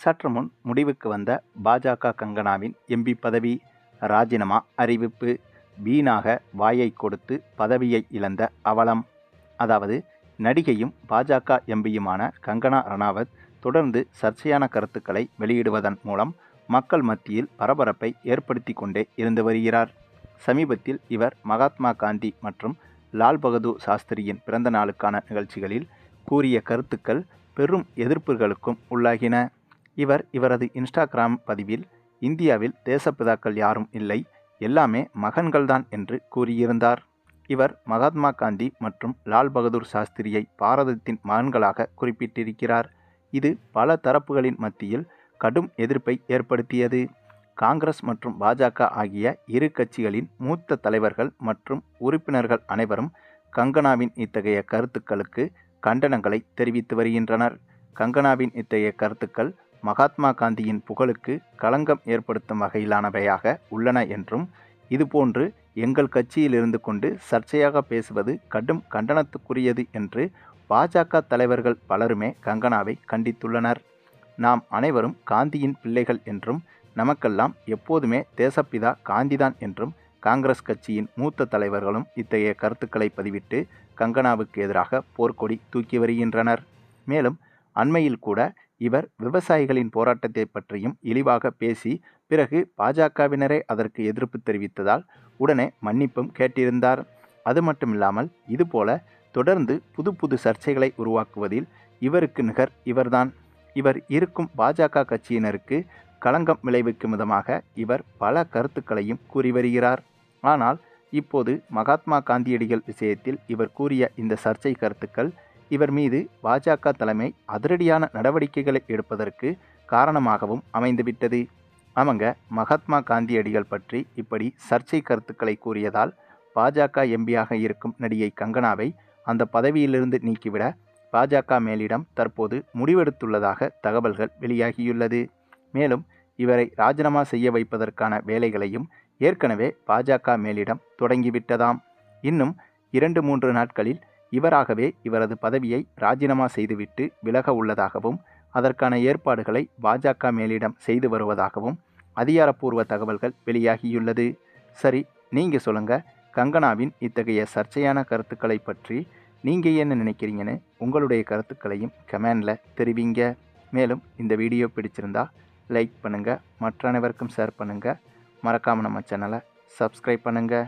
சற்று முன் முடிவுக்கு வந்த பாஜக கங்கனாவின் எம்பி பதவி ராஜினாமா அறிவிப்பு. வீணாக வாயை கொடுத்து பதவியை இழந்த அவலம். அதாவது நடிகையும் பாஜக எம்பியுமான கங்கனா ரணாவத் தொடர்ந்து சர்ச்சையான கருத்துக்களை வெளியிடுவதன் மூலம் மக்கள் மத்தியில் பரபரப்பை ஏற்படுத்தி கொண்டே இருந்து வருகிறார். சமீபத்தில் இவர் மகாத்மா காந்தி மற்றும் லால் பகதூர் சாஸ்திரியின் பிறந்த நாளுக்கான நிகழ்ச்சிகளில் கூறிய கருத்துக்கள் பெரும் எதிர்ப்புகளுக்கும் உள்ளாகின. இவர் இவரது இன்ஸ்டாகிராம் பதிவில் இந்தியாவில் தேசப்பிதாக்கள் யாரும் இல்லை எல்லாமே மகன்கள்தான் என்று கூறியிருந்தார். இவர் மகாத்மா காந்தி மற்றும் லால் பகதூர் சாஸ்திரியை பாரதத்தின் மகன்களாக குறிப்பிட்டிருக்கிறார். இது பல தரப்புகளின் மத்தியில் கடும் எதிர்ப்பை ஏற்படுத்தியது. காங்கிரஸ் மற்றும் பாஜக ஆகிய இரு கட்சிகளின் மூத்த தலைவர்கள் மற்றும் உறுப்பினர்கள் அனைவரும் கங்கனாவின் இத்தகைய கருத்துக்களுக்கு கண்டனங்களை தெரிவித்து வருகின்றனர். கங்கனாவின் இத்தகைய கருத்துக்கள் மகாத்மா காந்தியின் புகழுக்கு களங்கம் ஏற்படுத்தும் வகையிலானவையாக உள்ளன என்றும் இதுபோன்று எங்கள் கட்சியில் இருந்து கொண்டு சர்ச்சையாக பேசுவது கடும் கண்டனத்துக்குரியது என்று பாஜக தலைவர்கள் பலருமே கங்கனாவை கண்டித்துள்ளனர். நாம் அனைவரும் காந்தியின் பிள்ளைகள் என்றும் நமக்கெல்லாம் எப்போதுமே தேசப்பிதா காந்திதான் என்றும் காங்கிரஸ் கட்சியின் மூத்த தலைவர்களும் இத்தகைய கருத்துக்களை பதிவிட்டு கங்கனாவுக்கு எதிராக போர்க்கொடி தூக்கி வருகின்றனர். மேலும் அண்மையில் கூட இவர் விவசாயிகளின் போராட்டத்தை பற்றியும் இழிவாக பேசி பிறகு பாஜகவினரே அதற்கு எதிர்ப்பு தெரிவித்ததால் உடனே மன்னிப்பும் கேட்டிருந்தார். அது மட்டுமில்லாமல் இதுபோல தொடர்ந்து புது புது சர்ச்சைகளை உருவாக்குவதில் இவருக்கு நிகர் இவர்தான். இவர் இருக்கும் பாஜக கட்சியினருக்கு களங்கம் விளைவிக்கும் விதமாக இவர் பல கருத்துக்களையும் கூறி வருகிறார். ஆனால் இப்போது மகாத்மா காந்தியடிகள் விஷயத்தில் இவர் கூறிய இந்த சர்ச்சை கருத்துக்கள் இவர் மீது பாஜக தலைமை அதிரடியான நடவடிக்கைகளை எடுப்பதற்கு காரணமாகவும் அமைந்துவிட்டது. அவங்க மகாத்மா காந்தியடிகள் பற்றி இப்படி சர்ச்சை கருத்துக்களை கூறியதால் பாஜக எம்பியாக இருக்கும் நடிகை கங்கனாவை அந்த பதவியிலிருந்து நீக்கிவிட பாஜக மேலிடம் தற்போது முடிவெடுத்துள்ளதாக தகவல்கள் வெளியாகியுள்ளது. மேலும் இவரை ராஜினாமா செய்ய வைப்பதற்கான வேலைகளையும் ஏற்கனவே பாஜக மேலிடம் தொடங்கிவிட்டதாம். இன்னும் இரண்டு மூன்று நாட்களில் இவராகவே இவரது பதவியை ராஜினாமா செய்துவிட்டு விலக உள்ளதாகவும் அதற்கான ஏற்பாடுகளை பாஜக மேலிடம் செய்து வருவதாகவும் அதிகாரப்பூர்வ தகவல்கள் வெளியாகியுள்ளது. சரி நீங்கள் சொல்லுங்கள் கங்கனாவின் இத்தகைய சர்ச்சையான கருத்துக்களை பற்றி நீங்கள் என்ன நினைக்கிறீங்கன்னு உங்களுடைய கருத்துக்களையும் கமெண்டில் தெரிவிங்க. மேலும் இந்த வீடியோ பிடிச்சிருந்தா லைக் பண்ணுங்கள் மற்ற அனைவருக்கும் ஷேர் பண்ணுங்கள் மறக்காமல் நம்ம சேனலை சப்ஸ்கிரைப் பண்ணுங்கள்